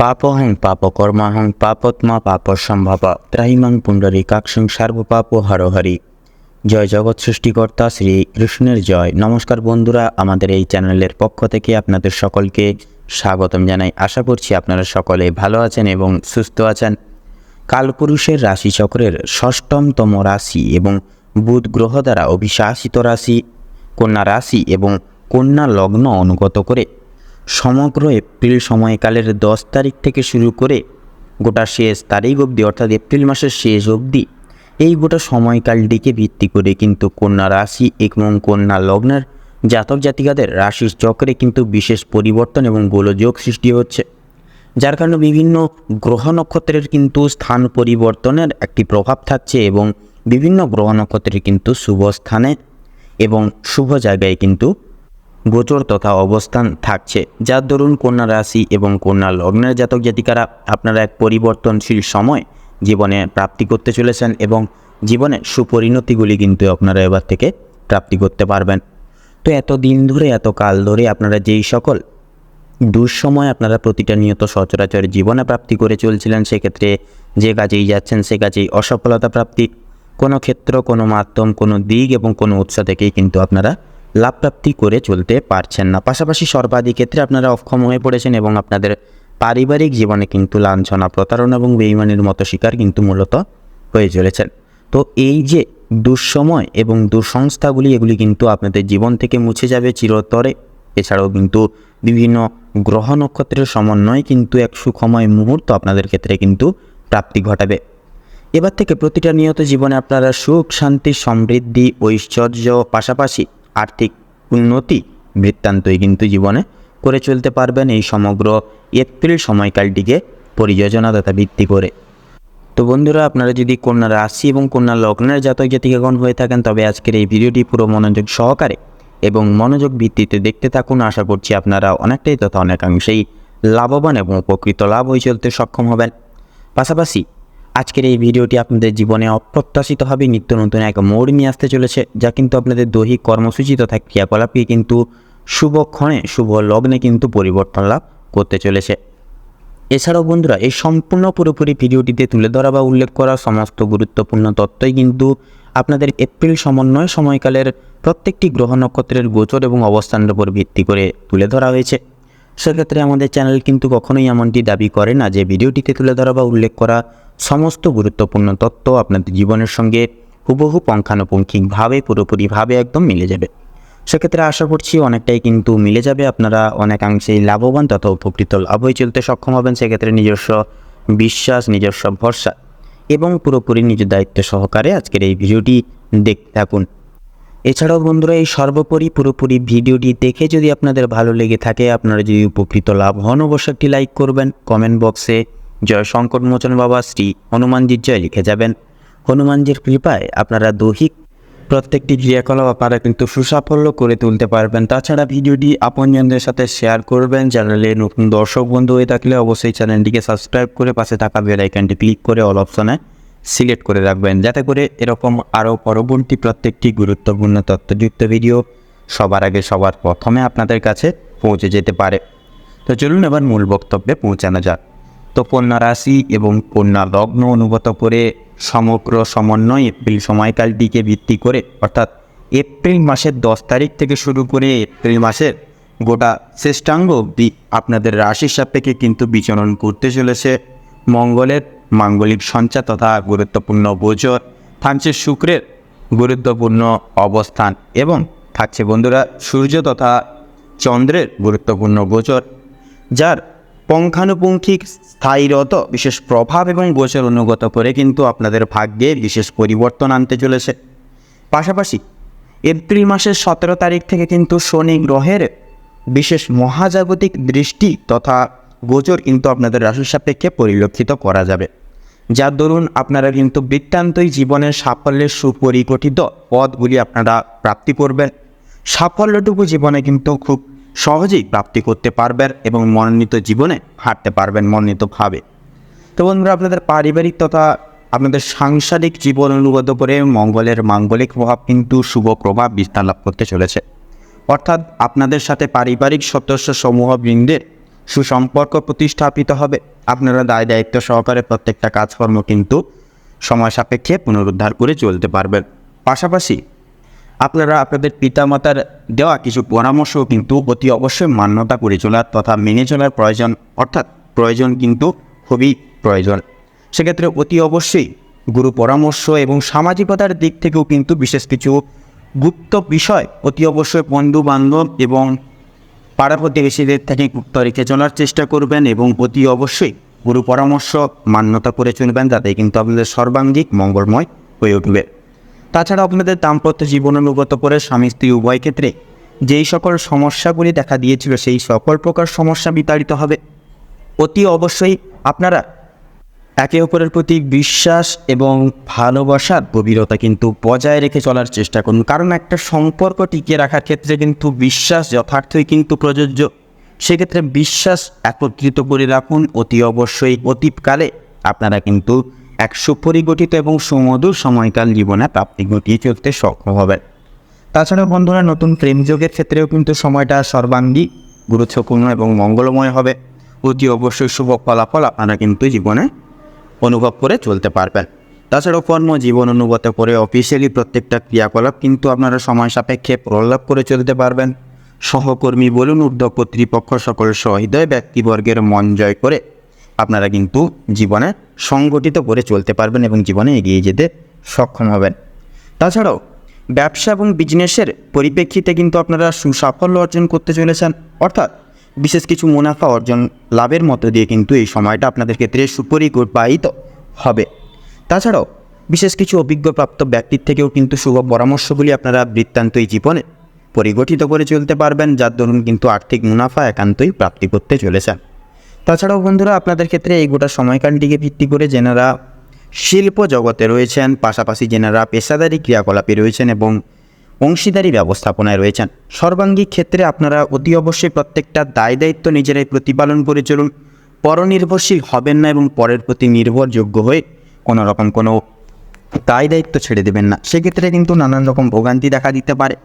পাপহং পাপকর্মাহং পাপত্মা পাপ সম্ভব। ত্রাহিমাং পুণ্ডরীকাক্ষং সর্বপাপ হরহরি। জয় জগৎ সৃষ্টিকর্তা শ্রী কৃষ্ণের জয়। নমস্কার বন্ধুরা, আমাদের এই চ্যানেলের পক্ষ থেকে আপনাদের সকলকে স্বাগতম জানাই। আশা করছি আপনারা সকলে ভালো আছেন এবং সুস্থ আছেন। কালপুরুষের রাশিচক্রের ষষ্ঠমতম রাশি এবং বুধ গ্রহ দ্বারা অভিশাসিত রাশি, কন্যা রাশি এবং কন্যা লগ্ন অনুগত করে সমগ্র এপ্রিল সময়কালের দশ তারিখ থেকে শুরু করে গোটা শেষ তারিখ অবধি, অর্থাৎ এপ্রিল মাসের শেষ অবধি, এই গোটা সময়কালটিকে ভিত্তি করে কিন্তু কন্যা রাশি এবং কন্যা লগ্নের জাতক জাতিকাদের রাশির চক্রে কিন্তু বিশেষ পরিবর্তন এবং গোলযোগ সৃষ্টি হচ্ছে। যার কারণে বিভিন্ন গ্রহ নক্ষত্রের কিন্তু স্থান পরিবর্তনের একটি প্রভাব থাকছে এবং বিভিন্ন গ্রহ নক্ষত্রের কিন্তু শুভ স্থানে এবং শুভ জায়গায় কিন্তু গোচর তথা অবস্থান থাকছে। যার দরুন কন্যা রাশি এবং কন্যা লগ্নের জাতক জাতিকারা আপনারা এক পরিবর্তনশীল সময় জীবনে প্রাপ্তি করতে চলেছেন এবং জীবনে সুপরিণতিগুলি কিন্তু আপনারা এবার থেকে প্রাপ্তি করতে পারবেন। তো এত দিন ধরে এত কাল ধরে আপনারা যেই সকল দুঃসময় আপনারা প্রতিটা নিয়ত সচরাচর জীবনে প্রাপ্তি করে চলছিলেন, সেক্ষেত্রে যে কাজেই যাচ্ছেন, সে কাজেই অসফলতা প্রাপ্তি। কোনো ক্ষেত্র, কোনো মাধ্যম, কোনো দিক এবং কোনো উৎস থেকেই কিন্তু আপনারা লাভ প্রাপ্তি করে চলতে পারছেন না। পাশাপাশি সর্বাধিক ক্ষেত্রে আপনারা অক্ষম হয়ে পড়েছেন এবং আপনাদের পারিবারিক জীবনে কিন্তু লাঞ্ছনা, প্রতারণা এবং বেইমানির মতো শিকার কিন্তু মূলত হয়ে চলেছেন। তো এই যে দুঃসময় এবং দুঃসংস্থাগুলি, এগুলি কিন্তু আপনাদের জীবন থেকে মুছে যাবে চিরতরে। এছাড়াও কিন্তু বিভিন্ন গ্রহ নক্ষত্রের সমন্বয় কিন্তু এক সুখময় মুহূর্ত আপনাদের ক্ষেত্রে কিন্তু প্রাপ্তি ঘটাবে। এবার থেকে প্রতিটা নিয়ত জীবনে আপনারা সুখ, শান্তি, সমৃদ্ধি, ঐশ্বর্য পাশাপাশি আর্থিক উন্নতি বৃত্তান্তই কিন্তু জীবনে করে চলতে পারবেন এই সমগ্র এপ্রিল সময়কালটিকে পরিযোজনা তথা ভিত্তি করে। তো বন্ধুরা, আপনারা যদি কন্যা রাশি এবং কন্যা লগ্নের জাতক জাতিকাগণ হয়ে থাকেন, তবে আজকের এই ভিডিওটি পুরো মনোযোগ সহকারে এবং মনোযোগ ভিত্তিতে দেখতে থাকুন। আশা করছি আপনারা অনেকটাই তথা অনেকাংশেই লাভবান এবং উপকৃত লাভ হয়ে চলতে সক্ষম হবেন। পাশাপাশি আজকের এই ভিডিওটি আপনাদের জীবনে অপ্রত্যাশিতভাবে নিত্য নতুন এক মোড় নিয়ে আসতে চলেছে, যা কিন্তু আপনাদের দৈহিক কর্মসূচি তথা ক্রিয়াকলাপকে কিন্তু শুভক্ষণে শুভ লগ্নে কিন্তু পরিবর্তন লাভ করতে চলেছে। এছাড়াও বন্ধুরা, এই সম্পূর্ণ পুরোপুরি ভিডিওটিতে তুলে ধরা বা উল্লেখ করা সমস্ত গুরুত্বপূর্ণ তত্ত্বই কিন্তু আপনাদের এপ্রিল সমন্বয় সময়কালের প্রত্যেকটি গ্রহ নক্ষত্রের গোচর এবং অবস্থানের উপর ভিত্তি করে তুলে ধরা হয়েছে। সেক্ষেত্রে আমাদের চ্যানেল কিন্তু কখনোই এমনটি দাবি করে না যে ভিডিওটিতে তুলে ধরা বা উল্লেখ করা সমস্ত গুরুত্বপূর্ণ তত্ত্ব আপনাদের জীবনের সঙ্গে হুবহু পঙ্খানুপুঙ্খিকভাবে, পুরোপুরিভাবে একদম মিলে যাবে। সেক্ষেত্রে আশা করছি অনেকটাই কিন্তু মিলে যাবে। আপনারা অনেকাংশেই লাভবান তথা উপকৃত লাভ হয়ে চলতে সক্ষম হবেন সেক্ষেত্রে নিজস্ব বিশ্বাস, নিজস্ব ভরসা এবং পুরোপুরি নিজ দায়িত্ব সহকারে আজকের এই ভিডিওটি দেখতে থাকুন। এছাড়াও বন্ধুরা, এই সর্বোপরি পুরোপুরি ভিডিওটি দেখে যদি আপনাদের ভালো লেগে থাকে, আপনারা যদি উপকৃত লাভ হন, অবশ্যই একটি লাইক করবেন। কমেন্ট বক্সে জয় মোচন বাবা শ্রী হনুমানজির জয় লিখে যাবেন। হনুমানজির কৃপায় আপনারা দৈহিক প্রত্যেকটি ক্রিয়াকলাপ আপনারা কিন্তু সুসাফল্য করে তুলতে পারবেন। তাছাড়া ভিডিওটি আপনজনদের সাথে শেয়ার করবেন। চ্যানেলে নতুন দর্শক বন্ধু হয়ে থাকলে অবশ্যই চ্যানেলটিকে সাবস্ক্রাইব করে পাশে থাকা বেল আইকনটি ক্লিক করে অল অপশনে সিলেক্ট করে রাখবেন। যাতে করে এরকম আরও পরবর্তী প্রত্যেকটি গুরুত্বপূর্ণ তথ্যযুক্ত ভিডিও সবার আগে সবার প্রথমে আপনাদের কাছে পৌঁছে যেতে পারে। তো চলুন এবার মূল বক্তব্যে পৌঁছানো যাক। কন্যা রাশি এবং কন্যা লগ্ন অনুগত করে সমগ্র সমন্বয় এপ্রিল সময়কালটিকে ভিত্তি করে, অর্থাৎ এপ্রিল মাসের দশ তারিখ থেকে শুরু করে এপ্রিল মাসের গোটা শ্রেষ্ঠাঙ্গ অবধি আপনাদের রাশির সাপেক্ষে কিন্তু বিচরণ করতে চলেছে। মঙ্গলের মাঙ্গলিক সঞ্চার তথা গুরুত্বপূর্ণ গোচর থাকছে শুক্রের গুরুত্বপূর্ণ অবস্থান এবং থাকছে বন্ধুরা সূর্য তথা চন্দ্রের গুরুত্বপূর্ণ গোচর, যার পঙ্খানুপুঙ্খিক স্থায়ীরত বিশেষ প্রভাব এবং গোচর অনুগত করে কিন্তু আপনাদের ভাগ্যে বিশেষ পরিবর্তন আনতে চলেছে। পাশাপাশি এপ্রিল মাসের সতেরো তারিখ থেকে কিন্তু শনি গ্রহের বিশেষ মহাজাগতিক দৃষ্টি তথা গোচর কিন্তু আপনাদের রাশির সাপেক্ষে পরিলক্ষিত করা যাবে। যার দরুন আপনারা কিন্তু বৃত্তান্তই জীবনের সাফল্যের সুপরিগঠিত পথগুলি আপনারা প্রাপ্তি করবেন। সাফল্যটুকু জীবনে কিন্তু খুব সহজেই প্রাপ্তি করতে পারবেন এবং মনোনীত জীবনে হাঁটতে পারবেন মনোনীতভাবে। তো বন্ধুরা, আপনাদের পারিবারিক তথা আপনাদের সাংসারিক জীবন অনুগত করে মঙ্গলের মাঙ্গলিক প্রভাব কিন্তু শুভ প্রভাব বিস্তার লাভ করতে চলেছে। অর্থাৎ আপনাদের সাথে পারিবারিক সদস্য সমূহ বৃন্দের সুসম্পর্ক প্রতিষ্ঠাপিত হবে। আপনারা দায় দায়িত্ব সহকারে প্রত্যেকটা কাজকর্ম কিন্তু সময় সাপেক্ষে পুনরুদ্ধার করে চলতে পারবেন। পাশাপাশি আপনারা আপনাদের পিতামাতার দেওয়া কিছু পরামর্শও কিন্তু অতি অবশ্যই মান্যতা করে চলার তথা মেনে চলার প্রয়োজন, অর্থাৎ প্রয়োজন কিন্তু খুবই প্রয়োজন। সেক্ষেত্রে অতি অবশ্যই গুরু পরামর্শ এবং সামাজিকতার দিক থেকেও কিন্তু বিশেষ কিছু গুপ্ত বিষয় অতি অবশ্যই বন্ধু বান্ধব এবং পাড়া প্রতিবেশীদের থেকে গুপ্ত রেখে চলার চেষ্টা করবেন এবং অতি অবশ্যই গুরু পরামর্শ মান্যতা করে চলবেন তাতে কিন্তু আপনাদের সর্বাঙ্গিক মঙ্গলময় হয়ে উঠবে। তাছাড়া আপনাদের দাম্পত্য জীবন অনুগত করে স্বামী, স্ত্রী উভয় ক্ষেত্রে যেই সকল সমস্যাগুলি দেখা দিয়েছিল, সেই সকল প্রকার সমস্যা বিতাড়িত হবে। অতি অবশ্যই আপনারা একে অপরের প্রতি বিশ্বাস এবং ভালোবাসার গভীরতা কিন্তু বজায় রেখে চলার চেষ্টা করুন। কারণ একটা সম্পর্ক টিকিয়ে রাখার ক্ষেত্রে কিন্তু বিশ্বাস যথার্থই কিন্তু প্রযোজ্য। সেক্ষেত্রে বিশ্বাস একত্রিত করে রাখুন। অতি অবশ্যই অতীতকালে আপনারা কিন্তু এক সুপরিগঠিত এবং সুমধুর সময়কাল জীবনে প্রাপ্তি ঘটিয়ে চলতে সক্ষম হবেন। তাছাড়া বন্ধুরা, নতুন প্রেমযোগের ক্ষেত্রেও কিন্তু সময়টা সর্বাঙ্গী, গুরুত্বপূর্ণ এবং মঙ্গলময় হবে। অতি অবশ্যই শুভ ফলাফল আপনারা কিন্তু জীবনে অনুভব করে চলতে পারবেন। তাছাড়াও কর্মজীবন অনুগত করে অফিসিয়ালি প্রত্যেকটা ক্রিয়াকলাপ কিন্তু আপনারা সময় সাপেক্ষে প্রলাপ করে চলতে পারবেন। সহকর্মী বলুন ঊর্ধ্ব কর্তৃপক্ষ সকল সহৃদয় ব্যক্তিবর্গের মন জয় করে আপনারা কিন্তু জীবনে সংগঠিত করে চলতে পারবেন এবং জীবনে এগিয়ে যেতে সক্ষম হবেন। তাছাড়াও ব্যবসা এবং বিজনেসের পরিপ্রেক্ষিতে কিন্তু আপনারা সুসাফল্য অর্জন করতে চলেছেন। অর্থাৎ বিশেষ কিছু মুনাফা অর্জন লাভের মতো দিয়ে কিন্তু এই সময়টা আপনাদের ক্ষেত্রে সুপরিকল্পিত হবে। তাছাড়াও বিশেষ কিছু অভিজ্ঞপ্রাপ্ত ব্যক্তির থেকেও কিন্তু শুভ পরামর্শগুলি আপনারা বৃত্তান্তই জীবনে পরিগঠিত করে চলতে পারবেন, যার দরুন কিন্তু আর্থিক মুনাফা একান্তই প্রাপ্তি করতে চলেছেন। তাছাড়াও বন্ধুরা, আপনাদের ক্ষেত্রে এই গোটা সময়কালটিকে ভিত্তি করে যেনারা শিল্প জগতে রয়েছেন, পাশাপাশি যেনারা পেশাদারি ক্রিয়াকলাপে রয়েছেন এবং অংশীদারি ব্যবস্থাপনায় রয়েছেন, সর্বাঙ্গিক ক্ষেত্রে আপনারা অতি অবশ্যই প্রত্যেকটা দায় দায়িত্ব নিজেরাই প্রতিপালন করে চলুন। পরনির্ভরশীল হবেন না এবং পরের প্রতি নির্ভরযোগ্য হয়ে কোনো রকম কোনো দায় দায়িত্ব ছেড়ে দেবেন না। সেক্ষেত্রে কিন্তু নানান রকম ভোগান্তি দেখা দিতে পারে।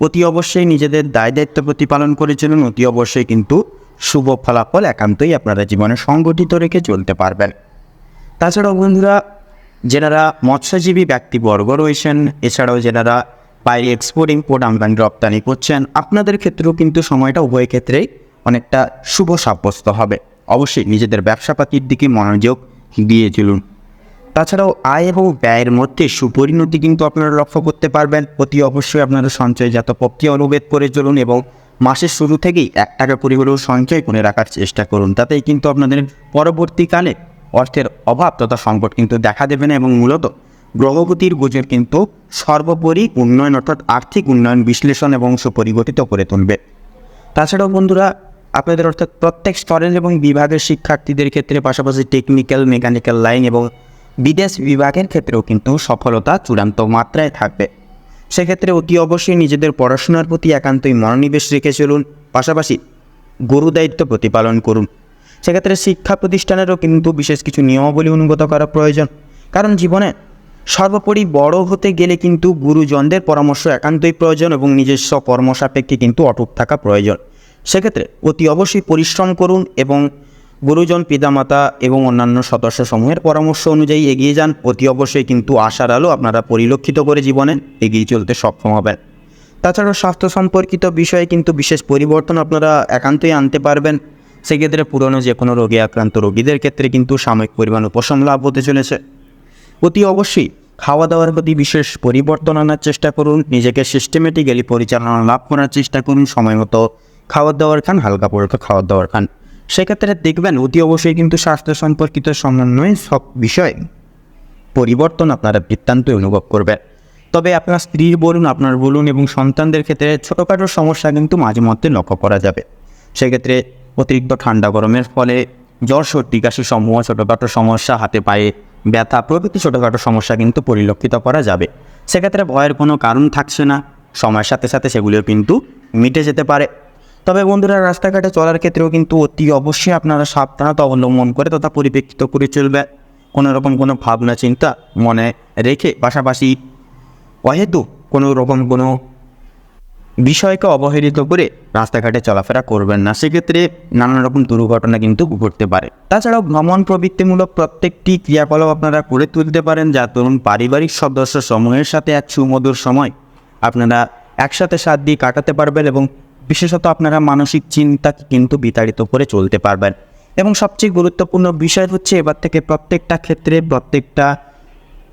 অতি অবশ্যই নিজেদের দায় দায়িত্ব প্রতিপালন করে চলুন, অতি অবশ্যই কিন্তু শুভ ফলাফল একান্তই আপনারা জীবনে সংগঠিত রেখে চলতে পারবেন। তাছাড়াও বন্ধুরা, যেনারা মৎস্যজীবী ব্যক্তিবর্গ রয়েছেন, এছাড়াও যেনারা বাইরে এক্সপোর্ট ইম্পোর্ট আমদানি, রপ্তানি করছেন, আপনাদের ক্ষেত্রেও কিন্তু সময়টা উভয় ক্ষেত্রেই অনেকটা শুভ সাব্যস্ত হবে। অবশ্যই নিজেদের ব্যবসাপাতির দিকে মনোযোগ দিয়ে চলুন। তাছাড়াও আয় এবং ব্যয়ের মধ্যে সুপরিণতি কিন্তু আপনারা লক্ষ্য করতে পারবেন। অতি অবশ্যই আপনারা সঞ্চয়জাত প্রক্রিয়া অনুভেদ করে চলুন এবং মাসের শুরু থেকেই এক টাকা হলেও সঞ্চয় করে রাখার চেষ্টা করুন। তাতেই কিন্তু আপনাদের পরবর্তীকালে অর্থের অভাব তথা সংকট কিন্তু দেখা দেবে না এবং মূলত গ্রহগতির গোচর কিন্তু সর্বোপরি উন্নয়ন অর্থাৎ আর্থিক উন্নয়ন বিশ্লেষণ এবং সুপরিগঠিত করে তুলবে। তাছাড়াও বন্ধুরা, আপনাদের অর্থাৎ প্রত্যেক স্তরের এবং বিভাগের শিক্ষার্থীদের ক্ষেত্রে পাশাপাশি টেকনিক্যাল মেকানিক্যাল লাইন এবং বিদেশ বিভাগের ক্ষেত্রেও কিন্তু সফলতা চূড়ান্ত মাত্রায় থাকবে। সেক্ষেত্রে অতি অবশ্যই নিজেদের পড়াশোনার প্রতি একান্তই মনোনিবেশ রেখে চলুন, পাশাপাশি গুরু দায়িত্ব প্রতিপালন করুন। সেক্ষেত্রে শিক্ষা প্রতিষ্ঠানেরও কিন্তু বিশেষ কিছু নিয়মাবলী অনুগত করা প্রয়োজন। কারণ জীবনে সর্বোপরি বড় হতে গেলে কিন্তু গুরুজনদের পরামর্শ একান্তই প্রয়োজন এবং নিজস্ব কর্মসাপেক্ষে কিন্তু অটুট থাকা প্রয়োজন। সেক্ষেত্রে অতি অবশ্যই পরিশ্রম করুন এবং গুরুজন, পিতামাতা এবং অন্যান্য সদস্য সমূহের পরামর্শ অনুযায়ী এগিয়ে যান। অতি অবশ্যই কিন্তু আশার আলো আপনারা পরিলক্ষিত করে জীবনে এগিয়ে চলতে সক্ষম হবেন। তাছাড়াও স্বাস্থ্য সম্পর্কিত বিষয়ে কিন্তু বিশেষ পরিবর্তন আপনারা একান্তই আনতে পারবেন। সেক্ষেত্রে পুরনো যে কোনো রোগে আক্রান্ত রোগীদের ক্ষেত্রে কিন্তু সাময়িক পরিমাণ উপশম লাভ হতে চলেছে। অতি অবশ্যই খাওয়া দাওয়ার প্রতি বিশেষ পরিবর্তন আনার চেষ্টা করুন। নিজেকে সিস্টেমেটিক্যালি পরিচালনা লাভ করার চেষ্টা করুন। সময় মতো খাবার দাবার খান, হালকা পড়তে খাবার দাবার খান। সেক্ষেত্রে দেখবেন অতি অবশ্যই কিন্তু স্বাস্থ্য সম্পর্কিত সমন্বয়ে সব বিষয় পরিবর্তন আপনারা বৃত্তান্তই অনুভব করবেন। তবে আপনার স্ত্রীর বলুন, আপনার বলুন এবং সন্তানদের ক্ষেত্রে ছোটোখাটো সমস্যা কিন্তু মাঝে মধ্যে লক্ষ্য করা যাবে। সেক্ষেত্রে অতিরিক্ত ঠান্ডা গরমের ফলে জ্বর, সর্দি, কাশি সমূহ ছোটোখাটো সমস্যা, হাতে পায়ে ব্যথা প্রভৃতি ছোটোখাটো সমস্যা কিন্তু পরিলক্ষিত করা যাবে। সেক্ষেত্রে ভয়ের কোনো কারণ থাকছে না। সময়ের সাথে সাথে সেগুলিও কিন্তু মিটে যেতে পারে। তবে বন্ধুরা, রাস্তাঘাটে চলার ক্ষেত্রেও কিন্তু অতি অবশ্যই আপনারা সাবধানতা অবলম্বন করে তথা পরিপ্রেক্ষিত করে চলবে। কোনো রকম কোনো ভাবনা, চিন্তা মনে রেখে পাশাপাশি অহেতু কোনো রকম কোনো বিষয়কে অবহেলিত করে রাস্তাঘাটে চলাফেরা করবেন না। সেক্ষেত্রে নানান রকম দুর্ঘটনা কিন্তু ঘটতে পারে। তাছাড়াও ভ্রমণ প্রবৃত্তিমূলক প্রত্যেকটি ক্রিয়াকলাপ আপনারা করে তুলতে পারেন। যা তরুণ পারিবারিক সদস্য সমূহের সাথে এক সুমধুর সময় আপনারা একসাথে সাথ দিয়ে কাটাতে পারবেন এবং বিশেষত আপনারা মানসিক চিন্তাকে কিন্তু বিতাড়িত করে চলতে পারবেন। এবং সবচেয়ে গুরুত্বপূর্ণ বিষয় হচ্ছে এবার থেকে প্রত্যেকটা ক্ষেত্রে প্রত্যেকটা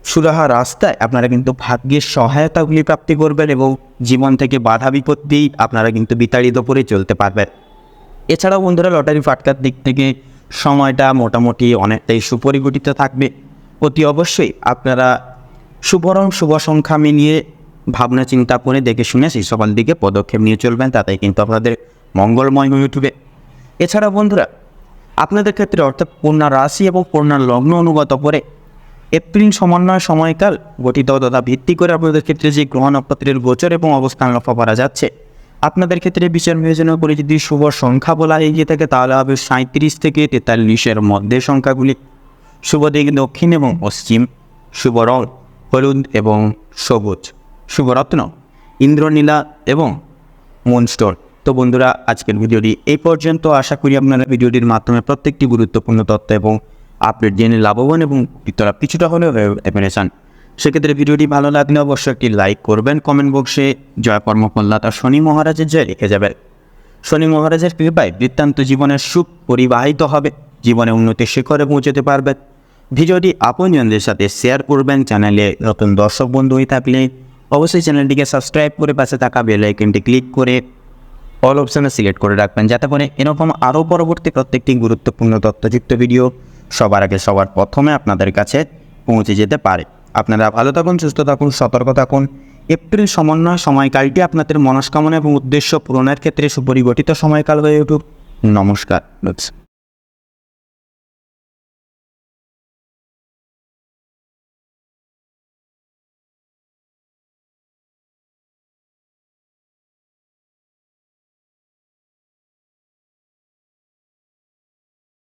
সুরাহা রাস্তায় আপনারা কিন্তু ভাগ্যের সহায়তাগুলি প্রাপ্তি করবেন এবং জীবন থেকে বাধা বিপত্তি আপনারা কিন্তু বিতাড়িত করে চলতে পারবেন। এছাড়াও বন্ধুরা, লটারি ফাটকার দিক থেকে সময়টা মোটামুটি অনেকটাই সুপরিগঠিত থাকবে। অতি অবশ্যই আপনারা শুভরং শুভ সংখ্যা মিলিয়ে ভাবনা, চিন্তা করে দেখে শুনে সেই সকল দিকে পদক্ষেপ নিয়ে চলবেন তাতে কিন্তু আপনাদের মঙ্গলময় হয়ে উঠবে। এছাড়া বন্ধুরা, আপনাদের ক্ষেত্রে অর্থাৎ কন্যা রাশি এবং কন্যা লগ্ন অনুগত করে এপ্রিল সমন্বয় সময়কাল গঠিত তথা ভিত্তি করে আপনাদের ক্ষেত্রে যে গ্রহ নক্ষত্রের গোচর এবং অবস্থান লক্ষ্য করা যাচ্ছে, আপনাদের ক্ষেত্রে বিচার বিবেচনা করে যদি শুভ সংখ্যা বলা এগিয়ে থাকে, তাহলে হবে সাঁত্রিশ থেকে তেতাল্লিশের মধ্যে সংখ্যাগুলি। শুভ দিক দক্ষিণ এবং পশ্চিম, শুভ রং হলুদ এবং সবুজ। শুভরত্ন ইন্দ্রনীলা এবং মনস্টোর। তো বন্ধুরা, আজকের ভিডিওটি এই পর্যন্ত। আশা করি আপনারা ভিডিওটির মাধ্যমে প্রত্যেকটি গুরুত্বপূর্ণ তথ্য এবং আপডেট জেনে লাভবান এবং ভিতরা কিছুটা হলেও পেরেছেন সেক্ষেত্রে ভিডিওটি ভালো লাগলে অবশ্যই একটি লাইক করবেন। কমেন্ট বক্সে জয় কর্মকল্লাতা শনি মহারাজের জয় লিখে যাবেন। শনি মহারাজের কৃপায় বৃত্তান্ত জীবনের সুখ পরিবাহিত হবে। জীবনে উন্নতির শিখরে পৌঁছতে পারবেন। ভিডিওটি আপনজনদের সাথে শেয়ার করবেন। চ্যানেলে নতুন দর্শক বন্ধু হয়ে থাকলে অবশ্যই চ্যানেলটিকে সাবস্ক্রাইব করে পাশে থাকা বেল আইকনটি ক্লিক করে অল অপশানে সিলেক্ট করে রাখবেন, যাতে করে এরকম আরও পরবর্তী প্রত্যেকটি গুরুত্বপূর্ণ তথ্যযুক্ত ভিডিও সবার আগে সবার প্রথমে আপনাদের কাছে পৌঁছে যেতে পারে। আপনারা ভালো থাকুন, সুস্থ থাকুন, সতর্ক থাকুন। এপ্রিল সমন্বয় সময়কালটি আপনাদের মনস্কামনা এবং উদ্দেশ্য পূরণের ক্ষেত্রে সুপরিগঠিত সময়কাল হয়ে উঠুক। নমস্কার।